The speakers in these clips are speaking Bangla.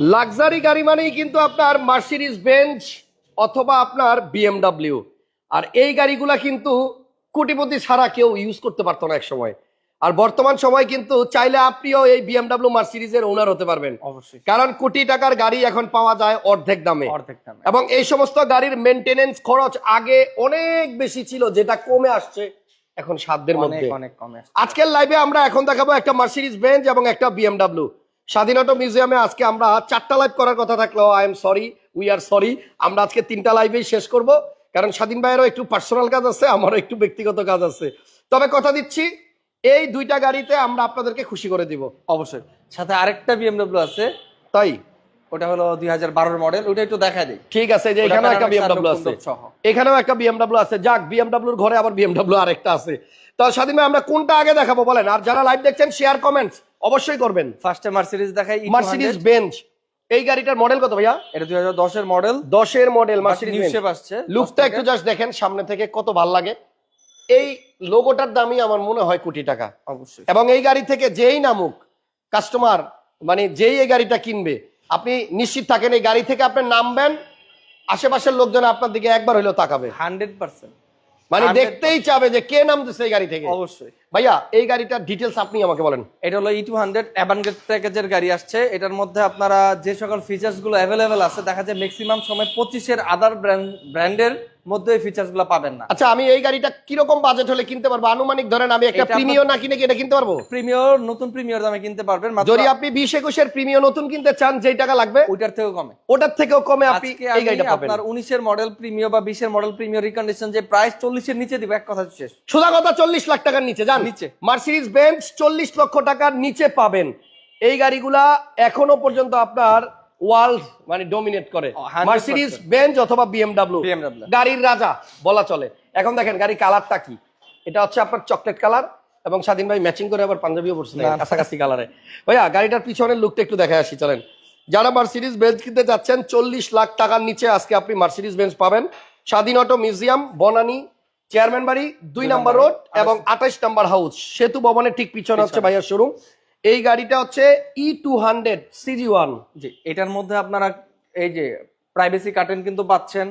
লাক্সারি গাড়ি মানেই কিন্তু আপনার মার্সিডিজ বেঞ্চ অথবা আপনার বিএমডাব্লিউ আর এই গাড়িগুলা কিন্তু কোটিপতি ছাড়া কেউ ইউজ করতে পারতো না এক সময় আর বর্তমান সময় কিন্তু চাইলে আপনিও এই বিএমডাব্লিউ মার্সিডিজের ওনার হতে পারবেন। অবশ্যই। কারণ কোটি টাকার গাড়ি এখন পাওয়া যায় অর্ধেক দামে। অর্ধেক দামে। এবং এই সমস্ত গাড়ির মেনটেনেন্স খরচ আগে অনেক বেশি ছিল যেটা কমে আসছে এখন সাধ্যের মধ্যে। অনেক কমে আজকের লাইভে আমরা এখন দেখাবো একটা মার্সিডিজ বেঞ্চ এবং একটা বিএমডাব্লিউ স্বাধীনতা মিউজিয়ামে আজকে আমরা চারটা লাইভ করার কথা থাকলেও I am sorry we are sorry আমরা আজকে তিনটা লাইভেই শেষ করব। কারণ স্বাধীন ভাইয়েরও একটু পার্সোনাল কাজ আছে আমারও একটু ব্যক্তিগত কাজ আছে। তবে কথা দিচ্ছি এই দুইটা গাড়িতে আমরা আপনাদেরকে খুশি করে দিব। অবশ্যই। সাথে আরেকটা বিএমডব্লিউ আছে। তাই? ওটা হলো দুই হাজার মডেল ওটা একটু দেখা দিই। ঠিক আছে যে এখানেও একটা বিএমডাব্লিউ আছে। এখানেও একটা বিএমডাব্লিউ আছে। যাক বিএমডাব্লিউর ঘরে আবার বিএমডাব্লিউ আরেকটা আছে। তো স্বাধীন ভাই আমরা কোনটা আগে দেখাবো বলেন? আর যারা লাইভ দেখছেন শেয়ার কমেন্টস অবশ্যই করবেন। ফার্স্টে মার্সিডিজ দেখাই মার্সিডিজ বেঞ্চ এই গাড়িটার মডেল কত ভাইয়া? এটা দুই হাজার দশের মডেল দশের মডেল মার্সিডিজ শেপ আসছে। লুকটা একটু জাস্ট দেখেন সামনে থেকে কত ভালো লাগে। এই লোগোটার দামই আমার মনে হয় কোটি টাকা। অবশ্যই। এবং এই গাড়ি থেকে যেই নামুক কাস্টমার মানে যেই এই গাড়িটা কিনবে আপনি নিশ্চিত থাকেন এই গাড়ি থেকে আপনি নামবেন আশেপাশের লোকজন আপনার দিকে একবার হইলেও তাকাবে। Hundred percent. মানে দেখতেই চাবে যে কে নামতেছে এই গাড়ি থেকে। অবশ্যই। ভাইয়া এই গাড়িটার ডিটেলস আপনি আমাকে বলেন। এটা হলো ই টু হান্ড্রেড অ্যাভানগেট প্যাকেজের গাড়ি আসছে। এটার মধ্যে আপনারা যে সকল ফিচার্সগুলো অ্যাভেলেবেল আছে দেখা যায় ম্যাক্সিমাম সময় পঁচিশের আদার ব্র্যান্ডের মধ্যে এই ফিচার্স পাবেন না। আচ্ছা আমি এই গাড়িটা কীরকম বাজেট হলে কিনতে পারব? আনুমানিক ধরেন আমি একটা এটা না কিনে কি এটা কিনতে পারব? প্রিমিয়র নতুন প্রিমিয়র দামে কিনতে পারবেন যদি আপনি বিশ একুশের প্রিমিয় নতুন কিনতে চান যেই টাকা লাগবে ওইটার থেকেও কমে। ওটার থেকেও কমে আপনি এই গাড়িটা পাবেন। আপনার উনিশের মডেল প্রিমিয় বা বিশের মডেল প্রিমিয় রিকন্ডিশন যে প্রাইস চল্লিশের নিচে দিব এক কথা শেষ। সোজা কথা চল্লিশ লাখ টাকার নিচে যান নিচে। মার্সিডিজ বেঞ্চ চল্লিশ লক্ষ টাকার নিচে পাবেন। এই গাড়িগুলা এখনও পর্যন্ত আপনার ওয়ার্ল্ড মানে ডোমিনেট করে। ও, 100% মার্সিডিজ বেঞ্চ অথবা বিএমডাব্লিউ গাড়ির রাজা বলা চলে। এখন দেখেন গাড়ি কালারটা কি? এটা হচ্ছে আপনার চকলেট কালার এবং স্বাধীন ভাই ম্যাচিং করে আবার পাঞ্জাবিও পড়ছে। কাছাকাছি কালারে ভাইয়া গাড়িটার পিছনের লুকটা একটু দেখে আসি চলেন। যারা মার্সিডিজ বেঞ্চ কিনতে যাচ্ছেন চল্লিশ লাখ টাকার নিচে আজকে আপনি মার্সিডিজ বেঞ্চ পাবেন। স্বাধীন অটো মিউজিয়াম বনানী চেয়ারম্যান বাড়ি দুই নাম্বার রোড এবং আঠাইশ নাম্বার হাউস সেতু ভবনের ঠিক পিছনে হচ্ছে ভাইয়ার শোরুম এই গাড়িটা হচ্ছে E two hundred CG one G এটার মধ্যে আপনারা এই যে প্রাইভেসি কার্টেন কিন্তু পাচ্ছেন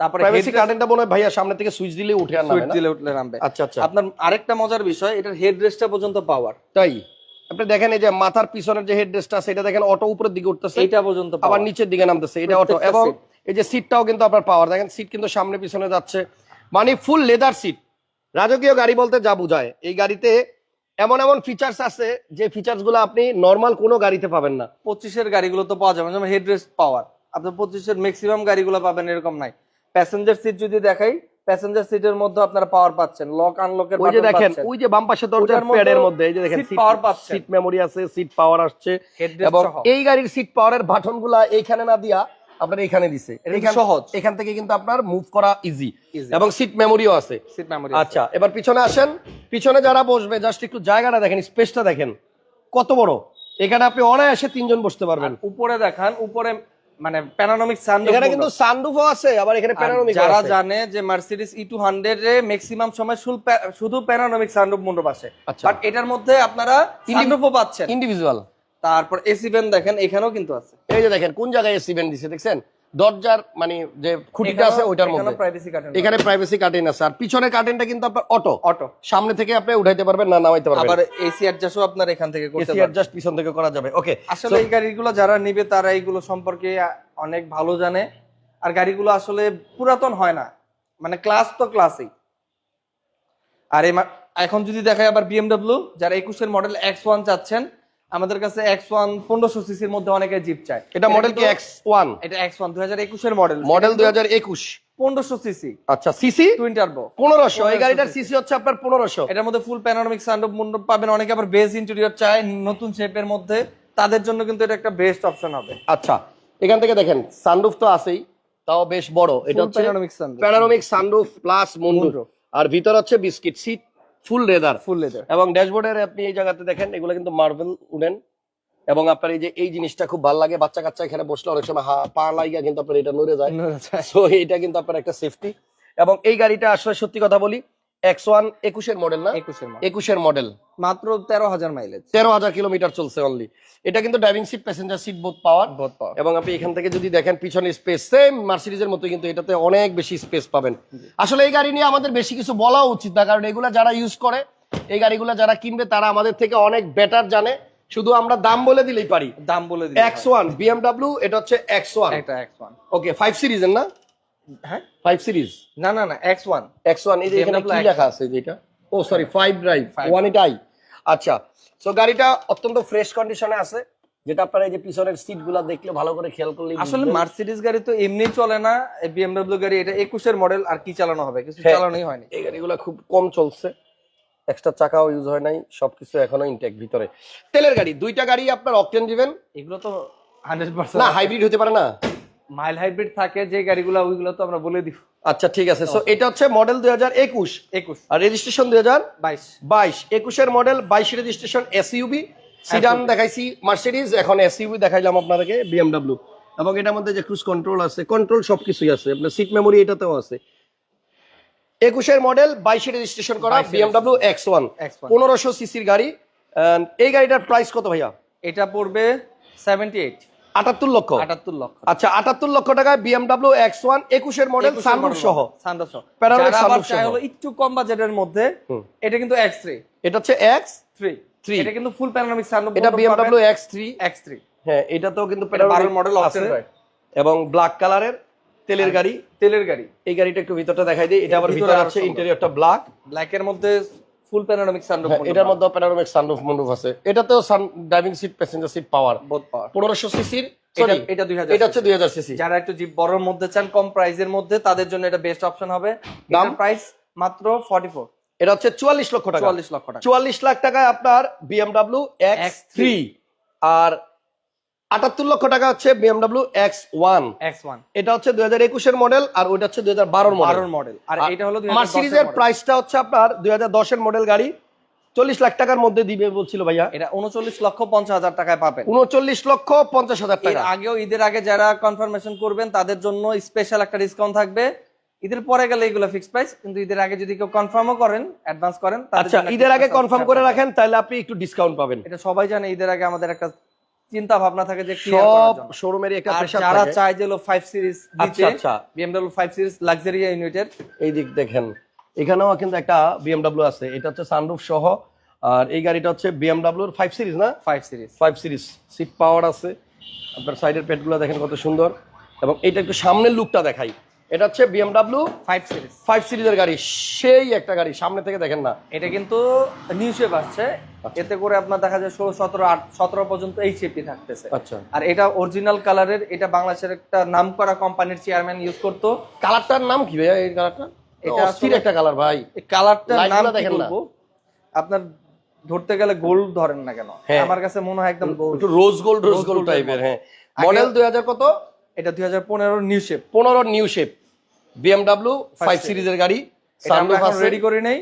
তারপরে প্রাইভেসি কার্টেনটা মনে হয় ভাইয়া সামনে থেকে সুইচ দিলে উঠে আর সুইচ দিলে উঠলে নামবে। আচ্ছা আচ্ছা। আপনার আরেকটা মজার বিষয় এটার হেড রেস্টটা পর্যন্ত পাওয়ার তাই? আপনি দেখেন এই যে মাথার পিছনের যে হেডরেস্টটা আছে এটা দেখেন অটো উপরের দিকে উঠতেছে পর্যন্ত আবার নিচের দিকে নামতেছে এটা অটো এবং এই যে সিটটাও কিন্তু আপনার পাওয়ার দেখেন সিট কিন্তু সামনে পিছনে যাচ্ছে। মানে ফুল লেদার সিট রাজকীয় গাড়ি বলতে যা বোঝায় এই গাড়িতে এমন এমন ফিচার্স আছে যে ফিচার্সগুলো আপনি নর্মাল কোনো গাড়িতে পাবেন না। পঁচিশের গাড়িগুলো তো পাওয়া যাবে যেমন হেড রেস্ট পাওয়ার আপনার পঁচিশের ম্যাক্সিমাম গাড়িগুলো পাবেন এরকম নাই। প্যাসেঞ্জার সিট যদি দেখাই প্যাসেঞ্জার সিটের মধ্যে আপনারা পাওয়ার পাচ্ছেন লক আনলকের ওই যে দেখেন ওই যে বাম পাশে দরজার প্যাডের মধ্যে এই যে দেখেন seat power পাচ্ছেন। সিট মেমোরি আছে সিট পাওয়ার আসছে। এবং এই গাড়ির সিট পাওয়ারের বাটনগুলা এইখানে না দিয়া আপনার এখানে দিছে। এটা সহজ। এখান থেকে কিন্তু আপনার মুভ করা ইজি এবং সিট মেমোরিও আছে। সিট মেমোরি আচ্ছা এবার পিছনে আসেন। পিছনে যারা বসবে জাস্ট একটু জায়গাটা দেখেন স্পেসটা দেখেন। কত বড়? এখানে আপনি অনায়াসে তিনজন বসতে পারবেন। উপরে দেখান উপরে মানে প্যানোরামিক সানরুফ এখানে কিন্তু সানরুফও আছে আবার এখানে প্যানোরামিক যারা জানে যে টু হান্ড্রেড এ ম্যাক্সিমাম সময় শুধু প্যানোরামিক সানরুফ মন্ডপ আসে। বাট এটার মধ্যে আপনারা সানরুফও পাচ্ছেন। ইন্ডিভিজুয়াল তারপর এসি ভ্যান দেখেন এখানেও কিন্তু আছে। এই যে দেখেন কোন জায়গায় এসি ভেন্ট দিছে দেখছেন? দরজার মানে যে খুঁটিটা আছে ওইটার মধ্যে। এখানে প্রাইভেসি কার্টেন আছে। আর পিছনের কার্টেনটা কিন্তু আপনার অটো অটো সামনে থেকে আপনি উঠাইতে পারবেন না নামাইতে পারবেন। আবার এসি অ্যাডজাস্টও আপনার এখান থেকে করতে এসি অ্যাডজাস্ট পিছন থেকে করা যাবে। ওকে আসলে এই গাড়িগুলো যারা নিবে তারা এইগুলো সম্পর্কে অনেক ভালো জানে। আর গাড়িগুলো আসলে পুরাতন হয় না। মানে ক্লাস তো ক্লাসই আর এখন যদি দেখায় আবার বিএমডব্লিউ যারা একুশের মডেল এক্স ওয়ান চাচ্ছেন আমাদের কাছে এক্স ওয়ান পনেরোশো সিসির মধ্যে অনেকে জিপ চায়। এটা মডেল কি? এক্স ওয়ান এটা এক্স ওয়ান দুই হাজার একুশের মডেল মডেল দুই হাজার একুশ। পনেরোশো সিসি আচ্ছা সিসি টুইন টার্বো পনেরোশো। এই গাড়িটার সিসি হচ্ছে আপনার পনেরোশো। এটার মধ্যে ফুল প্যানোরামিক সানরুফ মন্ডপ পাবেন। অনেকে আবার বেস ইন্টেরিয়র চায় নতুন শেপের মধ্যে। তাদের জন্য কিন্তু এটা একটা বেস্ট অপশন হবে। আচ্ছা এখান থেকে দেখেন সানরুফ তো আছেই তাও বেশ বড়। এটা হচ্ছে প্যানোরামিক সানরুফ প্লাস মুন্ডু আর ভিতর হচ্ছে biscuit seat full leather. Full leather. এবং ড্যাশবোর্ডের আপনি এই জায়গাতে দেখেন এগুলো কিন্তু মার্বেল উডেন। এবং আপনার এই যে এই জিনিসটা খুব ভালো লাগে বাচ্চা কাচ্চা এখানে বসলে অনেক সময় হা পা লাইগা কিন্তু আপনার এটা নড়ে যায়। সো এটা কিন্তু আপনার একটা সেফটি এবং এই গাড়িটা আসলে সত্যি কথা বলি এক্স ওয়ান একুশের মডেল না? একুশের মডেল মাত্র তেরো হাজার মাইলেজ তেরো হাজার কিলোমিটার চলছে অনলি এটা কিন্তু driving seat passenger seat power এবং আপনি এখান থেকে যদি দেখেন পিছনে স্পেস সেম মার্সিডিজের মতো কিন্তু এটাতে অনেক বেশি স্পেস পাবেন। আসলে এই গাড়ি নিয়ে আমাদের বেশি কিছু বলা উচিত না কারণ এগুলা যারা ইউজ করে এই গাড়িগুলো যারা কিনবে তারা আমাদের থেকে অনেক বেটার জানে। শুধু আমরা দাম বলে দিলেই পারি। দাম বলে দিই এক্স ওয়ান বিএমডাব্লিউ এটা হচ্ছে এক্স ওয়ান একটা এক্স ওয়ান ওকে ফাইভ সিরিজের না? হ্যাঁ? ফাইভ সিরিজ না না না এক্স ওয়ান এক্স ওয়ান এই যে এখানে কি লেখা আছে যেটা? ও sorry five drive Five. One এটাই আচ্ছা সো গাড়িটা অত্যন্ত ফ্রেশ কন্ডিশনে আছে যেটা আপনারা এই যে পিছনের সিটগুলা দেখলে ভালো করে খেয়াল করলে আসলে মার্সিডিজ গাড়ি তো এমনি চলে না বিএমডব্লিউ গাড়ি এটা একুশের মডেল আর কি চালানো হবে? কিছু হ্যাঁ। চালানোই হয়নি। এই গাড়িগুলো খুব কম চলছে এক্সট্রা চাকাও ইউজ হয় নাই সবকিছু এখনও ইনটেক ভিতরে। তেলের গাড়ি দুইটা গাড়ি আপনার অকটেন দিবেন। এগুলো তো হান্ড্রেড না হাইব্রিড হতে পারে না। মাইল হাইব্রিড থাকে যে গাড়িগুলো ওইগুলো তো আমরা বলে দিব। আচ্ছা ঠিক আছে। সো এটা হচ্ছে মডেল দুই হাজার একুশ। একুশ। আর রেজিস্ট্রেশন দুই হাজার? বাইশ। বাইশ। একুশের মডেল বাইশ রেজিস্ট্রেশন এসইউবি সিডান দেখাইছি মার্সিডিজ এখন এসইউবি দেখাইলাম আপনাদেরকে বিএমডাব্লিউ এবং এটার মধ্যে যে ক্রুজ কন্ট্রোল আছে কন্ট্রোল সবকিছুই আছে। আপনার সিট মেমোরি এটাতেও আছে। একুশের মডেল বাইশে রেজিস্ট্রেশন করা 22 বিএমডাব্লিউ এক্স ওয়ান পনেরোশো সিসির গাড়ি। এই গাড়িটার প্রাইস কত ভাইয়া? এটা পড়বে সেভেন্টি এইট আটাত্তর লক্ষ? আটাত্তর লক্ষ। আচ্ছা আটাত্তর লক্ষ টাকায় বিএমডাব্লিউ এক্স ওয়ান একুশের মডেল সানরুফ সহ। সানরুফ সহ। হলো একটু কম বাজেটের মধ্যে এটা কিন্তু এক্স থ্রি এটা হচ্ছে এক্স থ্রি Three. এটা কিন্তু ফুল প্যানোরামিক সানরুফ এটা BMW X three X three হ্যাঁ এটাতেও কিন্তু এটা মডেল আছে। এবং ব্ল্যাক কালারের তেলের গাড়ি। তেলের গাড়ি। এই গাড়িটা একটু ভিতরটা দেখাই দিই। এটা আবার ভিতরে ভিতরে আছে ইন্টেরিয়রটা ব্ল্যাক ব্ল্যাক এর মধ্যে ফুল প্যানোরামিক সানরুফ এটার মধ্যে প্যানোরামিক সানরুফ মন্ডুফ আছে। এটাতেও সান driving seat passenger seat power both power পনেরোশো সিসির এটা এটা দুই হাজার এটা হচ্ছে দুই হাজার সিসি যারা একটু জিপ বড়র মধ্যে চান কম প্রাইসের মধ্যে তাদের জন্য এটা বেস্ট অপশন হবে। দাম? প্রাইস মাত্র ফর্টি ফোর এটা হচ্ছে চুয়াল্লিশ লক্ষ টাকা। চুয়াল্লিশ লক্ষ টাকা। চুয়াল্লিশ লাখ টাকায় আপনার BMW এক্স থ্রি আর আটাত্তর লক্ষ টাকা হচ্ছে BMW X one X one এটা হচ্ছে দুই হাজার একুশের মডেল আর ওইটা হচ্ছে দুই হাজার বারোর মডেল মডেল আর এটা হলো মার্সিডিজের প্রাইসটা হচ্ছে আপনার দুই হাজার দশের মডেল গাড়ি। চল্লিশ লাখ টাকার মধ্যে দিবে বলছিল ভাইয়া। এটা উনচল্লিশ লক্ষ পঞ্চাশ হাজার টাকায় পাবেন। উনচল্লিশ লক্ষ পঞ্চাশ হাজার টাকা। আগেও ঈদের আগে যারা কনফার্মেশন করবেন তাদের জন্য স্পেশাল একটা ডিসকাউন্ট থাকবে। ঈদের পরে গেলে এগুলো ফিক্স প্রাইস কিন্তু ঈদের আগে যদি কেউ কনফার্মও করেন অ্যাডভান্স করেন আচ্ছা ঈদের আগে কনফার্ম করে রাখেন তাহলে আপনি একটু ডিসকাউন্ট পাবেন। এটা সবাই জানে ঈদের আগে আমাদের একটা চিন্তা ভাবনা থাকে যে সব। শোরুমেরই একটা আর প্রেশার যারা থাকে। চায় যে ফাইভ সিরিজ আচ্ছা আচ্ছা। বিএমডব্লিউ ফাইভ সিরিজ লাক্সারি ইউনিটের এই দিক দেখেন। এখানেও কিন্তু একটা বিএমডাব্লিউ আছে। এটা হচ্ছে সানরুফ সহ। আর এই গাড়িটা হচ্ছে বিএমডাব্লিউর ফাইভ সিরিজ না? Five series five series seat power আছে। আপনার সাইডের পেটগুলো দেখেন কত সুন্দর। এবং এটা একটু সামনের লুকটা দেখাই। এটা হচ্ছে বিএমডাব্লিউ ফাইভ সিরিজ ফাইভ সিরিজের গাড়ি সেই একটা গাড়ি সামনে থেকে দেখেন না। এটা কিন্তু নিউ শেপ আসছে। এতে করে আপনার দেখা যায় ষোলো সতেরো আট সতেরো পর্যন্ত এই শেপই থাকতেছে। আচ্ছা। আর এটা অরিজিনাল কালারের এটা বাংলাদেশের একটা নাম করা কোম্পানির চেয়ারম্যান ইউজ করতো। কালারটার নাম কি ভাইয়া এই কালারটা এটা অস্থির একটা কালার ভাই। এই কালারটার নাম দেখেন না। আপনার ধরতে গেলে গোল্ড ধরেন না কেন? হ্যাঁ। আমার কাছে মনে হয় একদম গোল্ড একটু রোজ গোল্ড রোজ গোল্ড টাইপের হ্যাঁ। মডেল দুই হাজার কত? এটা দুই হাজার পনেরো নিউ শেপ পনেরো নিউ শেপ বিএমডাব্লিউ ফাইভ সিরিজের গাড়ি রেডি করি নেই।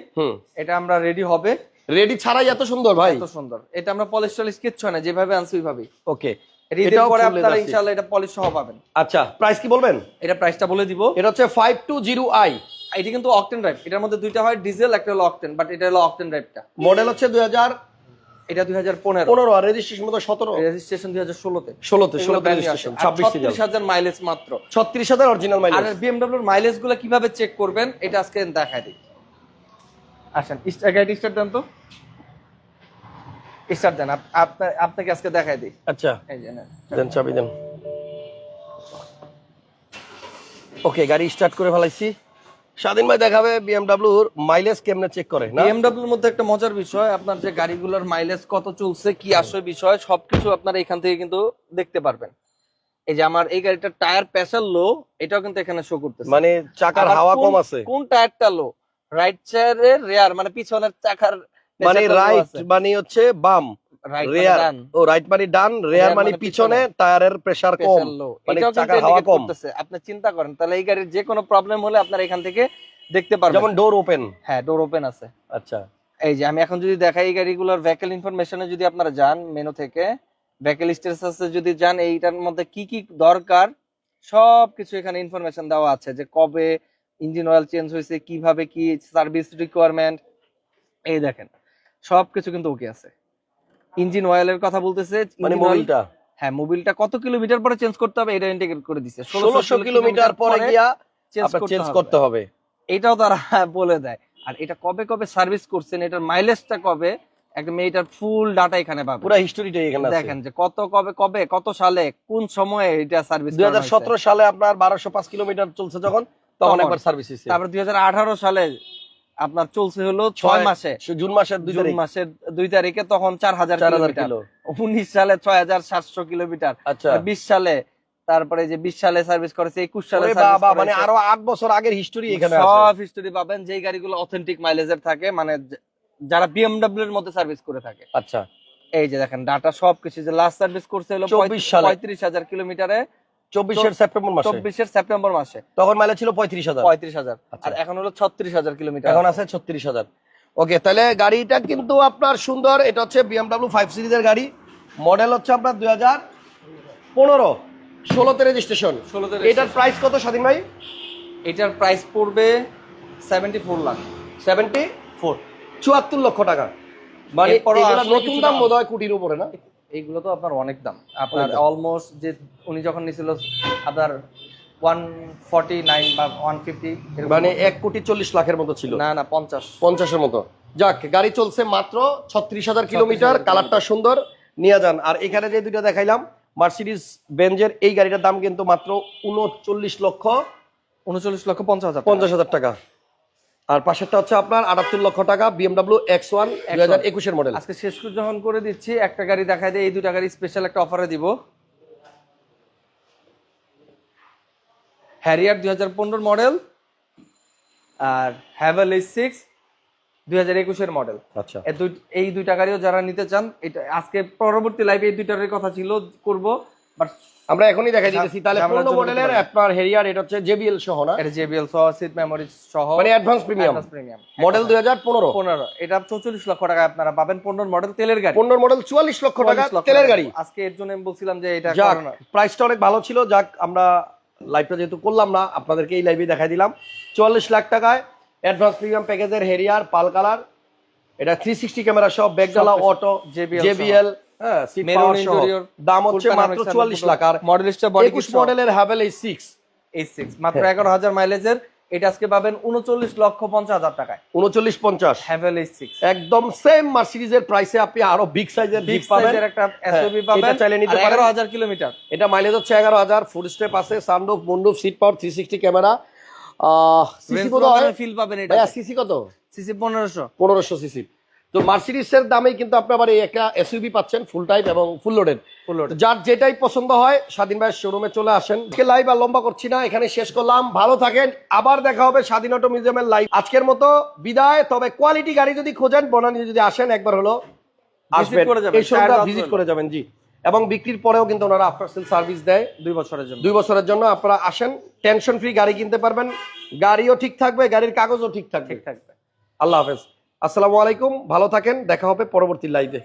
এটা আমরা রেডি হবে। রেডি ছাড়াই এত সুন্দর ভাই। এত সুন্দর। এটা আমরা পলিশ টলিশ কিচ্ছু না যেভাবে আনছি ওইভাবেই। ওকে এটা ঈদের এটাও পরে full আপনারা ইনশাআল্লাহ এটা পলিশ সহ পাবেন। আচ্ছা প্রাইস কি বলবেন? এটা প্রাইসটা বলে দিব। এটা হচ্ছে ফাইভ টু জিরো আই এটা কিন্তু অকটেন ড্রাইভ এটার মধ্যে দুইটা হয় ডিজেল একটা হলো অকটেন বাট এটা হলো অকটেন ড্রাইভটা মডেল হচ্ছে দুই হাজার এটা দুই হাজার পনেরো। পনেরো আর রেজিস্ট্রেশন মতো সতেরো। রেজিস্ট্রেশন দুই হাজার ষোলোতে। ষোলোতে ষোলোতে রেজিস্ট্রেশন ছাব্বিশ হাজার মাইলেজ মাত্র। ছত্রিশ হাজার অরিজিনাল আর মাইলেজ বিএমডব্লিউর মাইলেজগুলো কীভাবে চেক করবেন এটা আজকে দেখাই দিই। আসেন স্টার গাইড স্টার দেন তো। স্টার দেন আপ- আপনাকে আজকে দেখাই দিই। আচ্ছা। এই দেন চাবি দেন। ওকে গাড়ি স্টার্ট করে ফেলাইছি। স্বাধীন ভাই দেখাবে বিএমডাব্লিউর মাইলেজ কেমনে চেক করে না? এর মধ্যে একটা মজার বিষয় আপনার যে গাড়িগুলোর মাইলেজ কত চলছে কি আসলে বিষয় সবকিছু আপনারা এখান থেকে কিন্তু দেখতে পারবেন। এই যে আমার এই গাড়িটার টায়ার প্রেসার লো এটাও কিন্তু এখানে শো করতেছে। মানে চাকার হাওয়া কম আছে। কোন টায়ারটা লো রাইট টায়ারের রেয়ার মানে পিছনের চাকার মানে রাইট মানে হচ্ছে বাম। রেয়ার ও রাইট মানে ডান রেয়ার মানে মানে পিছনে টায়ারের প্রেসার কম মানে চাকার হাওয়া কম। আপনি চিন্তা করেন তাহলে এই গাড়ির যে কোনো প্রবলেম হলে আপনার এখান থেকে দেখতে পারবেন। যেমন ডোর ওপেন হ্যাঁ ডোর ওপেন আছে। আচ্ছা। এই যে আমি এখন যদি দেখাই এই গাড়িগুলোর ভেহিকল ইনফরমেশনে যদি আপনারা যান মেনু থেকে ভেহিকল স্ট্যাটাসে যদি যান এইটার মধ্যে কি কি দরকার সবকিছু এখানে ইনফরমেশন দেওয়া আছে যে কবে ইঞ্জিন অয়েল চেঞ্জ হয়েছে কীভাবে কি সার্ভিস রিকোয়ারমেন্ট এই দেখেন সবকিছু কিন্তু ওকে আছে। ইঞ্জিন অয়েলের কথা বলতেছে মানে মোবিলটা। হ্যাঁ মোবিলটা কত কিলোমিটার পরে চেঞ্জ করতে হবে এটা ইন্ডিকেট করে দিছে। ষোলোশো কিলোমিটার পরে গিয়া চেঞ্জ করতে হবে। এটাও তারা বলে দেয়। আর এটা কবে কবে সার্ভিস করছেন এটার মাইলেজটা কবে একদম এটার ফুল ডাটা এখানে পাবে। পুরো হিস্টোরিটাই এখানে আছে। দেখেন যে কত কবে কবে কত সালে কোন সময়ে এটা সার্ভিস দুই হাজার সতেরো সালে আপনার বারোশো পাঁচ কিলোমিটার চলছে যখন তখন। একবার সার্ভিস হয়েছে। তারপর দুই সালে আপনার চলছে হলো ছয় মাসে। জুন মাসের জুন মাসের দুই তারিখে তখন চার হাজার কিলো। উনিশ সালে ছয় হাজার সাতশো কিলোমিটার। আচ্ছা। বিশ সালে তারপরে যে বিশ সালে সার্ভিস করেছে একুশ সালে মানে আরও আট বছর আগের হিস্টোরি এখানে সব হিস্টোরি পাবেন যেই গাড়িগুলো অথেন্টিক মাইলেজের থাকে মানে যারা বিএমডব্লিউ এর মধ্যে সার্ভিস করে থাকে। আচ্ছা। এই যে দেখেন ডাটা সবকিছু যে লাস্ট সার্ভিস করছে হলো পঁয়ত্রিশ হাজার কিলোমিটারে চব্বিশের সেপ্টেম্বর মাসে? চব্বিশের সেপ্টেম্বর মাসে। তখন মাইলেজ ছিল পঁয়ত্রিশ হাজার। পঁয়ত্রিশ হাজার। আচ্ছা। আর এখন হলো ছত্রিশ হাজার কিলোমিটার এখন আছে। ছত্রিশ হাজার। ওকে তাহলে গাড়িটা কিন্তু আপনার সুন্দর। এটা হচ্ছে বিএমডাব্লিউ ফাইভ সিরিজের গাড়ি। মডেল হচ্ছে আপনার দুই হাজার পনেরো। ষোলোতে রেজিস্ট্রেশন। ষোলোতে এটার প্রাইস কত স্বাধীন ভাই? এটার প্রাইস পড়বে seventy four lakh seventy four চুয়াত্তর লক্ষ টাকা। মানে নতুন দাম দাম। বোধ হয় কোটির উপরে না? এইগুলো তো আপনার অনেক দাম। আপনার অলমোস্ট যে উনি যখন নিছিল আপনার ওয়ান ফর্টি নাইন বা ওয়ান ফিফটি মানে এক কোটি চল্লিশ লাখের মতো ছিল। না না পঞ্চাশ। পঞ্চাশের মতো। যাক গাড়ি চলছে মাত্র ছত্রিশ হাজার কিলোমিটার কালারটা সুন্দর নিয়ে যান। আর এখানে যে দুইটা দেখাইলাম মার্সিডিজ বেঞ্জের এই গাড়িটার দাম কিন্তু মাত্র উনচল্লিশ লক্ষ উনচল্লিশ লক্ষ পঞ্চাশ হাজার পঞ্চাশ হাজার টাকা। আর পাশেরটা হচ্ছে আপনার আটাত্তর লক্ষ টাকা বিএমডাব্লিউ এক্স ওয়ান দুই হাজার একুশের মডেল আজকে শেষ যখন করে দিচ্ছি একটা গাড়ি দেখাই দিয়ে এই দুটা গাড়ি স্পেশাল একটা অফারে দিব। হ্যারিয়ার দুই হাজার পনেরোর মডেল আর হ্যাভেল এইচ সিক্স দুই হাজার একুশের মডেল আচ্ছা এই দুইটা গাড়িও যারা নিতে চান এটা আজকে পরবর্তী লাইভে এই দুইটার কথা ছিল করব। বাট আমরা এখনই দেখাই দিতেছি তাহলে জন্য মডেলের আপনার হেরিয়ার এটা হচ্ছে জেবিএল সহ না? এটা জেবিএল সহ সিট মেমোরি সহ মানে অ্যাডভান্স প্রিমিয়াম প্রিমিয়াম মডেল দুই হাজার পনেরো। পনেরো। এটা চৌচল্লিশ লক্ষ টাকা আপনারা পাবেন পনেরো মডেল তেলের গাড়ি। পনেরো মডেল চুয়াল্লিশ লক্ষ টাকা তেলের গাড়ি। আজকে এর জন্য আমি বলছিলাম যে এটা প্রাইসটা অনেক ভালো ছিল যাক আমরা লাইভটা যেহেতু করলাম না আপনাদেরকে এই লাইভে দেখাই দিলাম। চুয়াল্লিশ লাখ টাকায় অ্যাডভান্স প্রিমিয়াম প্যাকেজের হেরিয়ার পাল কালার। এটা থ্রি সিক্সটি ক্যামেরা সহ ব্যাকডালা। অটো JBL জেবিএল হ্যাঁ দাম হচ্ছে panoramic মাত্র চুয়াল্লিশ লাখ আর মডেলিস্টটা বডি মডেলের Haval H six H six মাত্র হ্যাঁ। এগারো হাজার মাইলেজের এটা আজকে পাবেন উনচল্লিশ লক্ষ পঞ্চাশ হাজার টাকায়। উনচল্লিশ পঞ্চাশ। হ্যাভেল সিক্স একদম সেম মার্সিডিজের প্রাইসে আপনি আরও বিগ সাইজের বিগ জিপ সাইজের একটা এসইউভি পাবেন। চাইলে নিতে পারেন। এগারো হাজার কিলোমিটার এটা মাইলেজ হচ্ছে এগারো হাজার স্টেপ আছে sunroof মুন্ডুফ seat power three sixty camera CC কত ফিল পাবেন এটা সিসি কত? সিসি পনেরোশো। পনেরোশো সিসি তো মার্সিডিসের দামেই কিন্তু আপনি আবার এই একটা এসইউভি পাচ্ছেন ফুল টাইপ এবং ফুল লোডেড ফুল যার যেটাই পছন্দ হয় স্বাধীন ভাইয়ের শোরুমে চলে আসেন। লাইভ আর লম্বা করছি না এখানে শেষ করলাম। ভালো থাকেন আবার দেখা হবে স্বাধীন অটো মিউজিয়ামের লাইভ আজকের মতো বিদায় তবে কোয়ালিটি গাড়ি যদি খোঁজেন বনানী যদি আসেন একবার হলো আসবেন। এই শোরুমটা ভিজিট করে যাবেন জি। এবং বিক্রির পরেও কিন্তু ওনারা আফটার সেল সার্ভিস দেয়। দুই বছরের জন্য। দুই বছরের জন্য আপনারা আসেন টেনশন ফ্রি গাড়ি কিনতে পারবেন। গাড়িও ঠিক থাকবে গাড়ির কাগজও ঠিক থাকবে। ঠিক থাকবে। আল্লাহ হাফেজ। আসসালামু আলাইকুম ভালো থাকেন দেখা হবে পরবর্তী লাইভে